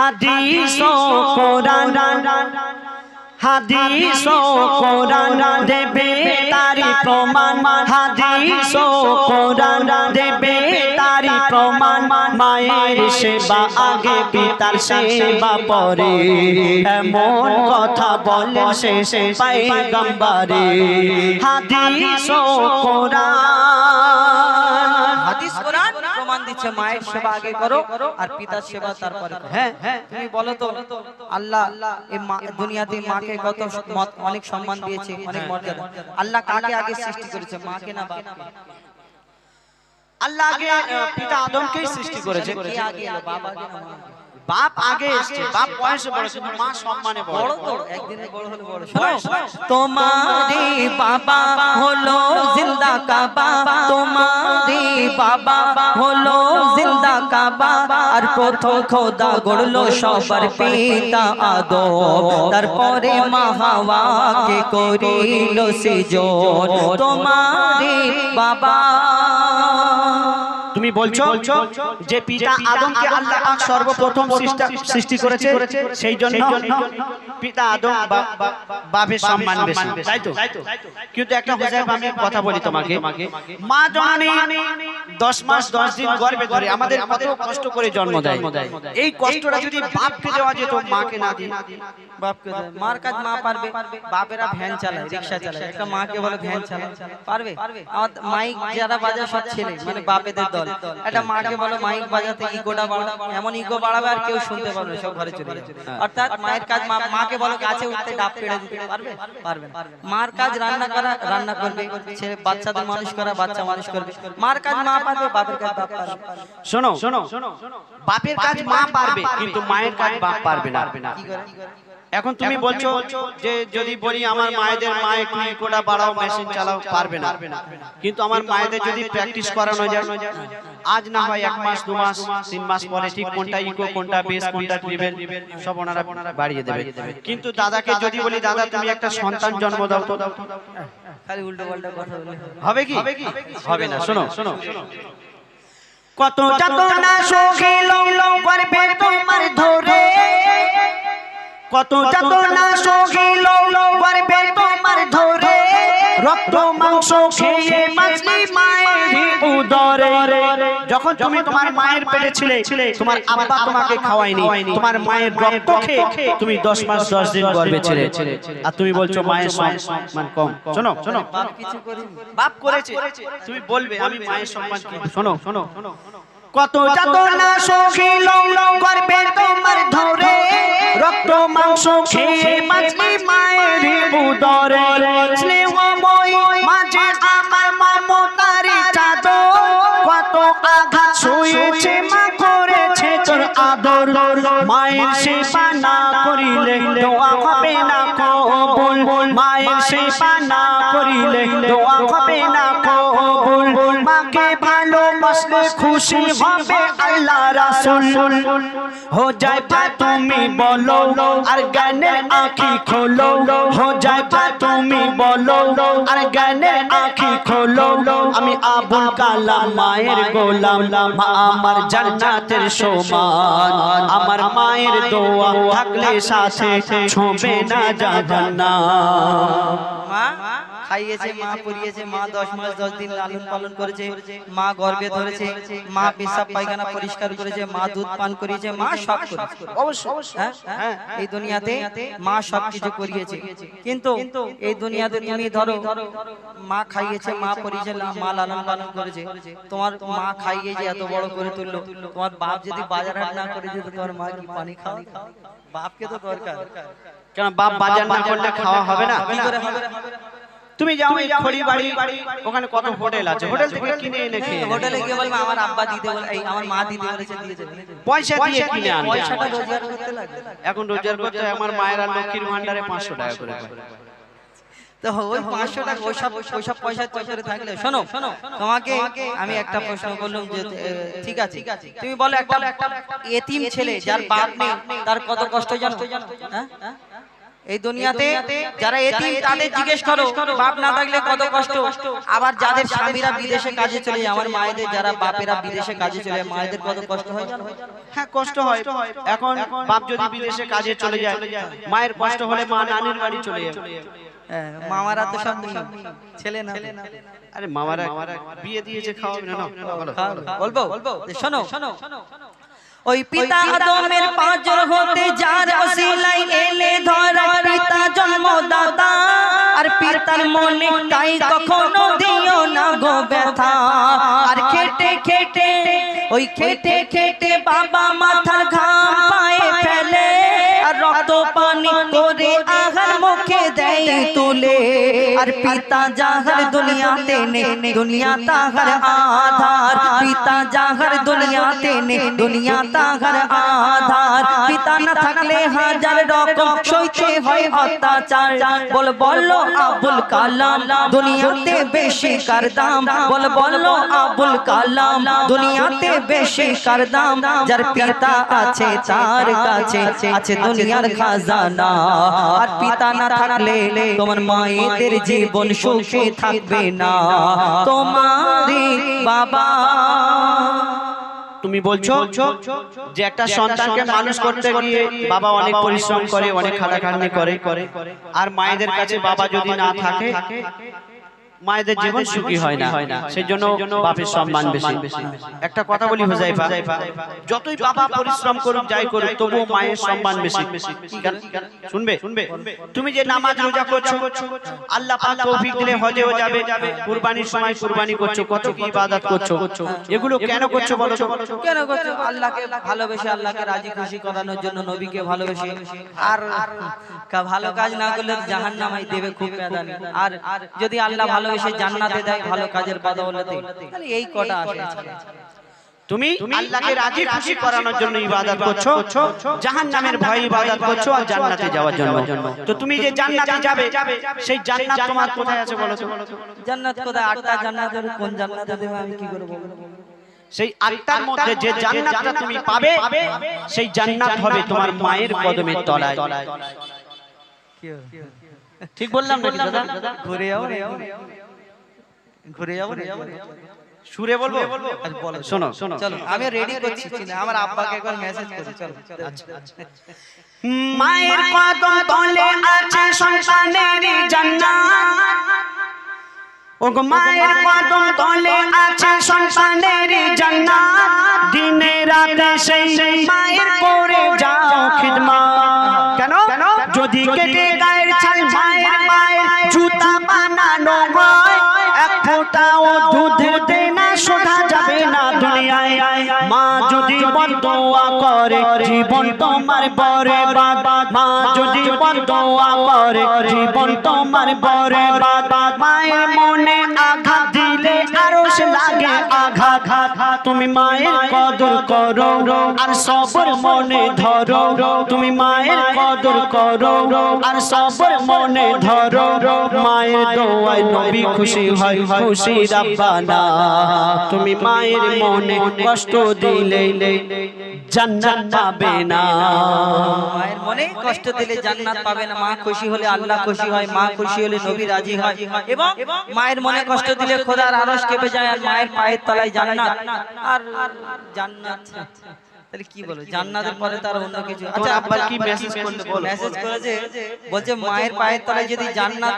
হাদিস কোরআন হাদিস কোরআন দেবে তারি প্রমাণ হাদিস কোরআন দেবে তারি প্রমাণ, মায়ের সেবা আগে, পিতার সেবা পরে। এমন কথা বলে শেষে পাইগাম্বারে। হাদিস ও কোরআন হাদিস কোরআন প্রমাণ দিচ্ছে মায়ের সেবা আগে করো আর পিতার সেবা তারপরে করো। হ্যাঁ হ্যাঁ তুমি বলো তো আল্লাহ এই দুনিয়াতে মাকে কত মত- অনেক সম্মান দিয়েছে অনেক মর্যাদা। আল্লাহ কাকে আগে সৃষ্টি করেছে মাকে না বাপকে? আল্লাহ আগে পিতা আদমকেই সৃষ্টি করেছে। কে আগে বাবা কে না মা আগে? বাপ আগে এসছে বাপ বয়সে বড় কিন্তু মা সম্মানে বড়। তো একদিনে বড় হলে বড় তোমারে বাবা হলো জিন্দা কাবা তোমারে বাবা হলো জিন্দা কাবা আর প্রথম খোদা গড়লো সবার পিতা আদম। তারপরে মা হাওয়াকে করিল সিজন। তোমারে বাবা তুমি বলছো যে পিতা আদমকে আল্লাহ পাক সর্বপ্রথম সৃষ্টা- করেছে সেই জন্য পিতা আদম বা- বা- বাপের সম্মান বেশি। তাই তো? কিন্তু একটা হুজাইফ আমি কথা বলি তোমাকে। মা জননী দশ মাস দশ দিন গর্ভে ধরে আমাদের কত কষ্ট করে জন্ম দেয়। এই কষ্টটা যদি বাপকে দেওয়া যেত মাকে না দিয়ে বাপকে দেয়। মার কাজ মা পারবে বাপেরা ভ্যান চালায় রিক্সা চালায় একটা মাকে বলে ভ্যান চালায়। পারবে? আমার মাইক যারা বাজায় সব ছেলে মানে বাপেদের দল একটা মাকে বলো মাইক বাজাতে ইগোটা বাড়াও এমন ইগো বাড়াবে আর কেউ শুনতে পারবে সব ঘরে চলে যাবে। অর্থাৎ মায়ের কাজ মাকে বলো গাছে উঠতে ডাব পেড়ে দিতে পারবে? পারবে মার কাজ রান্না করা রান্না করবে। ছেলে বাচ্চাদের মানুষ করা বাচ্চা মানুষ করবে। মার কাজ মা পারবে বাপের কাজ বাপ পারবে। শোনো শোনো বাপের কাজ মা পারবে কিন্তু মায়ের কাজ বাপ পারবে না। কি করে? এখন তুমি বলছো যে যদি বলি আমার মায়েদের মা একটু ইকোটা বাড়াও মেশিন চালাও পারবে না। কিন্তু আমার মায়েদের যদি প্র্যাকটিস করানো যায় আজ না হয় এক মাস দু মাস তিন মাস পরে ঠিক কোনটা ইকো কোনটা বেস কোনটা ট্রিবেল সব ওনারা বাড়িয়ে দেবে। কিন্তু দাদাকে যদি বলি দাদা তুমি একটা সন্তান জন্ম দাও তো। খালি উল্টো পাল্টা কথা বলে। হবে কি? হবে না। শোনো শোনো কত যাতনা সখিল করবে তোমার ধরে। কত যাতনা সখিল করবে তোমার ধরে রক্ত মাংস খেয়ে বাঁচলি মায়ের উদরে যখন তুমি তোমার মায়ের পেটে ছিলে তোমার আব্বা তোমাকে খাওয়ায়নি। তোমার মায়ের রক্ত খেয়ে তুমি দশ মাস দশ দিন গর্ভে ছিলে। আর তুমি বলছো মায়ের সম্মান কম। শোনো শোনো। বাপ কিছু করিনি। বাপ করেছে। তুমি বলবে আমি মায়ের সম্মান কি শোনো শোনো কত যাতনা সখিল করবে তোমার ধরে। রক্ত মাংস খেয়ে বাঁচলি মায়ের উদরে। স্নেহময় মাঝে আমার মমতারি চাদর কত আঘাত শুয়েছে মা করেছে তোর আদর। মায়ের সেবা না করিলে দোয়া হবে না কবুল। মায়ের সেবা না করিলে দোয়া হবে না কবুল খুশি হবে আল্লাহ রাসূল। হো পা তুমি বলো, আর জ্ঞানের আঁখি খোলো। হো পা তুমি বলো, আর জ্ঞানের আঁখি খোলো। আমি আবুল কালাম মায়ের গোলাম আমার জান্নাতের সমান। আমার মায়ের দোয়া থাকলে সাথে ছোঁবে না জাহান্নাম। মা? খাইয়েছে মা পরিয়েছে মা দশ মাস দশ দিন লালন পালন করেছে মা গর্ভে ধরেছে মা পেশাব পায়খানা পরিষ্কার করেছে মা দুধ পান করিয়েছে মা সব করেছে। হ্যাঁ? হ্যাঁ? এই দুনিয়াতে মা সব কিছু করিয়েছে। কিন্তু এই দুনিয়াতে তুমি ধরো মা খাইয়েছে মা পরিয়েছে মা লালন পালন করেছে। তোমার মা খাইয়ে যে এত বড় করে তুললো তোমার বাপ যদি বাজার হাট না করে দিত তোমার মা কি পানি খাওয়া বাপকে তো দরকার কেন বাপ বাজার না করলে খাওয়া হবে না কি করে হবে তুমি যাও এই খড়ি বাড়ি। ওখানে কত হোটেল আছে? হোটেল থেকে কিনে এনে খেয়ে হোটেলে গিয়ে বলবে আমার আব্বা দিতে বলে এই আমার মা দিতে বলেছে দিয়ে দেবে পয়সা দিয়ে কিনে আনবে। পয়সাটা রোজগার করতে লাগে। এখন রোজগার করতে আমার মায়ের আর লক্ষ্মীর ভান্ডারে পাঁচশো টাকা করে পায়। তো ওই পাঁচশো টাকা ওইসব ওইসব পয়সার চক্করে থাকলে শোনো শোনো। তোমাকে আমি একটা প্রশ্ন করলাম যে ঠিক আছে। তুমি বলো একটা এতিম ছেলে যার বাপ নেই তার কত কষ্ট জানো? হ্যাঁ? এই দুনিয়াতে যারা এতিম তাদের জিজ্ঞেস করো বাপ না থাকলে কত কষ্ট? আবার যাদের স্বামীরা বিদেশে কাজে চলে আমার মায়েদের যারা বাপেরা বিদেশে কাজে চলে যায় মায়েদের কত কষ্ট হয়। হ্যাঁ কষ্ট হয় এখন বাপ যদি বিদেশে কাজে চলে যায় মায়ের কষ্ট হলে মা নানির বাড়ি চলে যাবে হ্যাঁ, মামারা তো সব ছেলে না আরে মামারা বিয়ে দিয়েছে খাওয়াবে না না। বলো। বলব? শোনো। ওই পিতা আদমের পাঁচর হতে যার অসিলাই এলে ধরা পিতা জন্মদাতা। আর পিতার মনে তাই কখনো দিও না গো ব্যথা। আর খেটে খেটে ওই খেটে খেটে বাবা মাথা ঘাম দেয় তুলে। আর পিতা যাহার দুনিয়াতে নে দুনিয়া তাহার আধার। পিতা যাহার দুনিয়াতে নে দুনিয়া তাহার আধার। পিতা না থাকলে হাজার রকম সইতে হয় অত্যাচার। বল বলো আবুল কালাম দুনিয়াতে বেশি কার দাম। বল বলো আবুল কালাম দুনিয়াতে বেশি কার দাম। যার পিতা আছে তার কাছে আছে দুনিয়ার খাজানা। আর পিতা না থাকলে তোমার মায়েদের জীবন সুখে থাকবে না। তোমার বাবা। তুমি বলছো যে একটা সন্তানকে মানুষ করতে গিয়ে বাবা অনেক পরিশ্রম করে অনেক খাটাখাটনি করে। আর মায়েদের কাছে বাবা যদি না থাকে মায়েদের জীবন সুখী হয় না। সেই জন্য বাপের সম্মান বেশি। একটা কথা বলি হুজাইফা। যতই বাবা পরিশ্রম করুক যাই করুক তবুও মায়ের সম্মান বেশি। কেন- শুনবে? তুমি যে নামাজ রোজা করছ আল্লাহ পাক তৌফিক দিলে হজেও যাবে কুরবানির সময় কুরবানি করছ কত কি ইবাদত করছ? এগুলো কেন করছ বলো তো? কেন করছ? আল্লাহকে ভালোবেসে আল্লাহকে রাজি খুশি করানোর জন্য নবীকে ভালোবেসে। আর কা- ভালো কাজ না করলে জাহান্নামাই দেবে খুব বেদানি। আর যদি আল্লাহ ভালোবেসে জান্নাতে দেয় ভালো কাজের বদৌলতে। তাহলে এই কটা আসে তুমি আল্লাহকে রাজি খুশি করানোর জন্য ইবাদত করছ? জাহান্নামের ভয় ইবাদত করছ আর জান্নাতে যাওয়ার জন্য? তো তুমি যে জান্নাতে যাবে সেই জান্নাত তোমার কোথায় আছে বলো তো? জান্নাত কোথায় আটটা জান্নাত কোন জান্নাতে দেবে আমি কি করে বলব সেই আটটার মধ্যে যে জান্নাতটা তুমি পাবে সেই জান্নাত হবে তোমার মায়ের কদমের তলায়। ঠিক বললাম নাকি দাদা? ঘুরে না? ঘুরে যাব? সুরে বলব? শোনো শোনো। চলো আমি রেডি করছি চিনে, আমার আব্বাকে একবার মেসেজ করি চলো। মায়ের কদম তলে আছে সন্তানের জান্নাত। ওগো মায়ের কদম তলে আছে সন্তানের জান্নাত। দিনে রাতে সেই মায়ের করে যাও খিদমত কেন? যদি কেটে গায়ের ছাল মায়ের পায়ের জুতা বানানো এক ফোঁটাও দুধ দেনা শোধা যাবে না দুনিয়ায়। মা যদি বদোয়া করে, জীবন তোমার বরে মা যদি বদোয়া করে, জীবন তোমার বরে মায়ের মনে আঘাত দিলে আরও লাগে আঘাত। তুমি মায়ের করো আর সবর মনে ধরো। তুমি মায়ের কদর করো আর সবর মনে ধরো। মায়ের নবী খুশি হয়, খুশি রাব্বানা। তুমি মায়ের মনে কষ্ট দিলে জান্নাত পাবে না। মায়ের মনে কষ্ট দিলে জান্নাত পাবে না। মা খুশি হলে আল্লাহ খুশি হয়, মা খুশি হলে নবী রাজি হয়। এবং মায়ের মনে কষ্ট দিলে খোদার আরশ কেঁপে যায় আর মায়ের পায়ের তলায় জান্নাত। আর জান্নাত তাহলে কি বলো? জান্নাতের পরে তার অন্য কিছু আচ্ছা আব্বার কি মেসেজ করলে বলো? মেসেজ করেছে বলছে মায়ের পায়ের তলায় যদি জান্নাত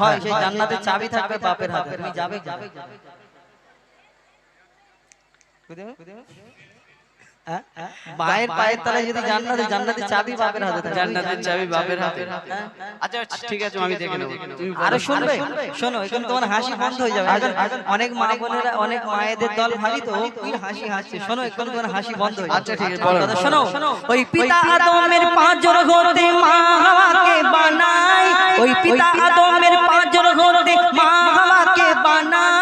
হয় সেই জান্নাতের চাবি থাকবে বাপের হাতে। তুমি যাবে যাবে? মায়ের পায়ের তলায় যদি জান্নাতে জান্নাতের চাবি বাপের হাতে থাকবে জান্নাতের চাবি বাপের হাতে। আচ্ছা ঠিক আছে আমি দেখে নেব। তুমি আরও শুনবে? শোনো এখন তোমার হাসি বন্ধ হয়ে যাবে। এখন অনেক মা বোনেরা অনেক মায়েদের দল ভাবি তো কি হাসি হাসছে শোনো এখন তোমার হাসি বন্ধ হয়ে আচ্ছা, ঠিক আছে, বলো। শোনো ওই পিতা আদমের পাঁচ পাঁচর হতে মা হাওয়াকে বানাই। ওই পিতা আদমের পাঁচ পাঁচর হতে মা হাওয়াকে বানাই।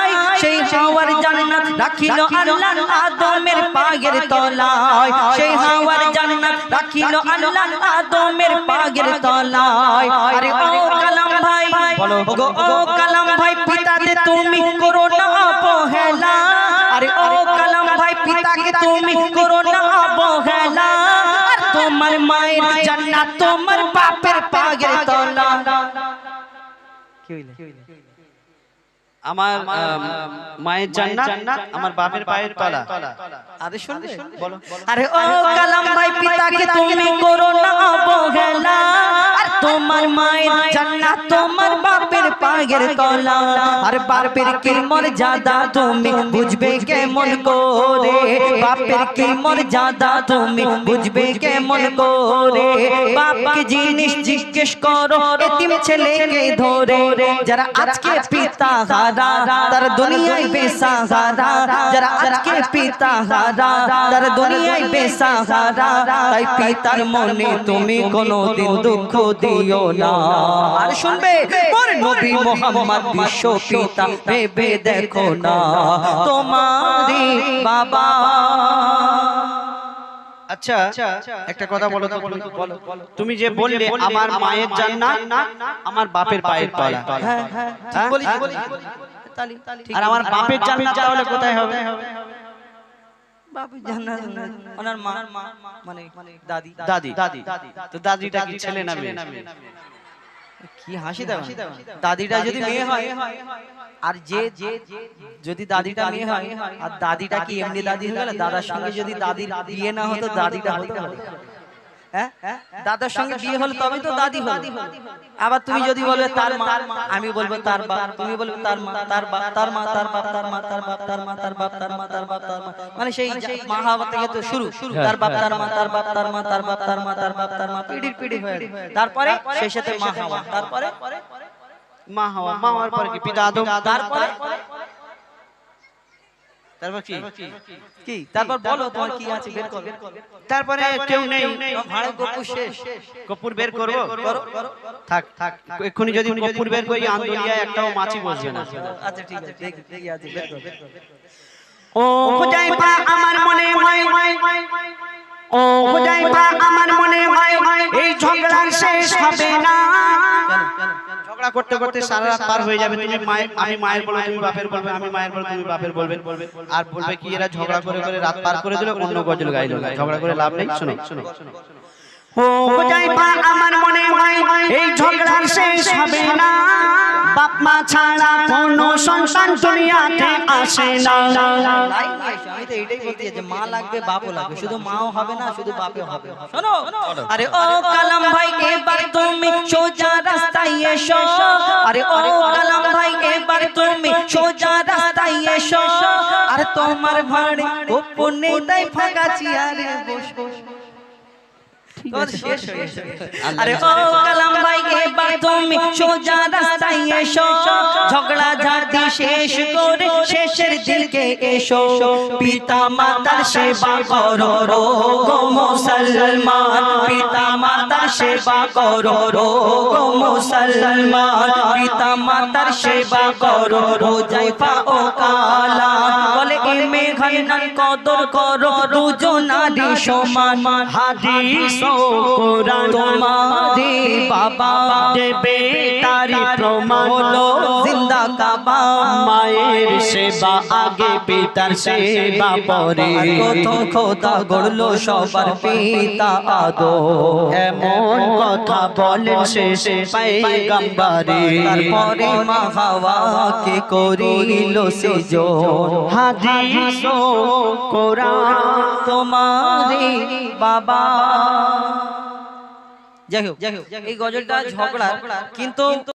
হাওয়ার জান্নাত রাখিল আল্লাহ আদমের পায়ের তলায়। সেই হাওয়ার জান্নাত রাখিল আল্লাহ আদমের পায়ের তলায়। আরে ও কালাম ভাই বলো গো ও কালাম ভাই পিতাতে তুমি করো না অবহেলা। আরে ও কালাম ভাই পিতাকে তুমি করো না অবহেলা। আর তোমার মায়ের জান্নাত তোমার বাপের পাগের তলা কি হইলে? আমার আম, মায়ের জান্নাত আমার বাপের পায়ের তলা। আরে শুনবে বলো। আরে ও কালাম ভাই পিতাকে তুমি করো না অবহেলা। আর তোমার মায়ের জান্নাত তোমার বাপের পায়ের তলা। আর বাপের কি মর্যাদা তুমি বুঝবে কেমন করে? বাপের কি মর্যাদা তুমি বুঝবে কেমন করে? বাপকে জিনিস জিজ্ঞেস করো এতিম ছেলেকে ধরে। যারা আজকে পিতা হারা তার দুনিয়ায় বেসাহারা যারা আজকে পিতা হারা তার দুনিয়ায় বেসাহারা তাই পিতার মনে তুমি কোনোদিন দুঃখ দিও না। আর শুনবে নবী মোহাম্মদ বিশ্ব পিতা ভেবে দেখো না। তোমারই বাবা আচ্ছা একটা কথা বলো তো তুমি। বলো তুমি যে বললে আমার মায়ের জান্নাত আমার বাপের পায়ের তলা। হ্যাঁ হ্যাঁ হ্যাঁ? বলি হ্যাঁ? তালি আর আমার বাপের জান্নাত তাহলে কোথায় হবে? বাপের জান্নাত ওনার মা মানে দাদি। দাদি। দাদি তো দাদিটা কি ছেলে না মেয়ে। কি হাসি দাও দাদিটা যদি মেয়ে হয় আর যে যে যদি দাদিটা মেয়ে হয় আর দাদিটা কি এমনি দাদি হয়ে গেল? দাদার সঙ্গে যদি দাদির বিয়ে না হতো দাদিটা হতো। দাদার সঙ্গে বিয়ে হলো তবেই তো দাদি হলো আবার তুমি যদি বলবে তার মা আমি বলব তার বাপ তুমি বলবে তার মা তার বাপ তার মা তার বাপ তার মা তার বাপ তার মা তার বাপ তার মা তার বাপ তার মা মানে সেই মা হাওয়া থেকে তো শুরু তার বাপ তার মা তার বাপ তার মা তার বাপ তার মা তার বাপ তার মা পিড়ির পিড়ি হয়ে। তারপরে শেষেতে মা হাওয়া তারপরে মা হওয়া মা হওয়ার পর কি পিতা আদম তারপরে তারপর কি? কি? তারপর বলো তোমার কি আছে বের করো। তারপরে কেউ নেই। ভাড়া গপু শেষ। কপুর বের করব? করো করো। থাক থাক এক্ষুনি যদি কপুর বের করি আন্দোলিয়া একটাও মাছি বসবে না। আচ্ছা ঠিক আছে দেখি দেখি আছে বের করো ও হুজাইফা আমার মনে হয় ও হুজাইফা আমার মনে হয় এই ঝগড়া শেষ হবে না। ঝগড়া করতে করতে সারা রাত পার হয়ে যাবে তুমি মায়ের আমি মায়ের বলব তুমি বাপের বলবে আমি মায়ের বলব তুমি বাপের বলবে আর বলবে কি এরা ঝগড়া করে করে রাত পার করে দিল অন্য গজল গাইলো ঝগড়া করে লাভ নেই শোনো। শোনো। ও হুজাইফা আমার মনে হয় এই ঝগড়া শেষ হবে না। বাপ মা ছাড়া কোনো সন্তান দুনিয়াতে আসে না। আমি তো এটাই বলতে যে মা লাগবে বাপও লাগবে শুধু মাও হবে না শুধু বাপও হবে। শোনো। আরে ও কালাম ভাই আরে ও কালাম ভাই এবার তুমি সোজা রাস্তায় এসো আর তোমার ভাড়ে গোপনে তাই ফাঁকা চেয়ারে বসো তোর শেষ হয়ে গেছে। আরে ও কালাম ভাই এবার তুমি সোজা রাস্তায় এসো ঝগড়া ঝাড়ি শেষ করে শেষের দিকে এসো পিতা মাতার সেবা করো গো মুসলমান পিতা মাতার সেবা করো রো গো মুসলমান। পিতা মাতার সেবা করো রোজাইফা ও কালা। বলে এ মেঘান কদর করো দুজনারি সমান। হাদিস ও কোরআন তোমারে বাবা। দেবে তারি প্রমাণ হলো জিন্দা কাবা। মায়ের সেবা আগে পিতার সেবা পরে। কত খোদা গড়লো সবার পিতা আদো এমন কথা বলেন শেষে পাইগাম্বারে। তারপরে মা হাওয়াকে করিল সেজন হাদিস কোরআন। তোমারে বাবা। যাই হোক এই গজলটা ঝগড়া কিন্তু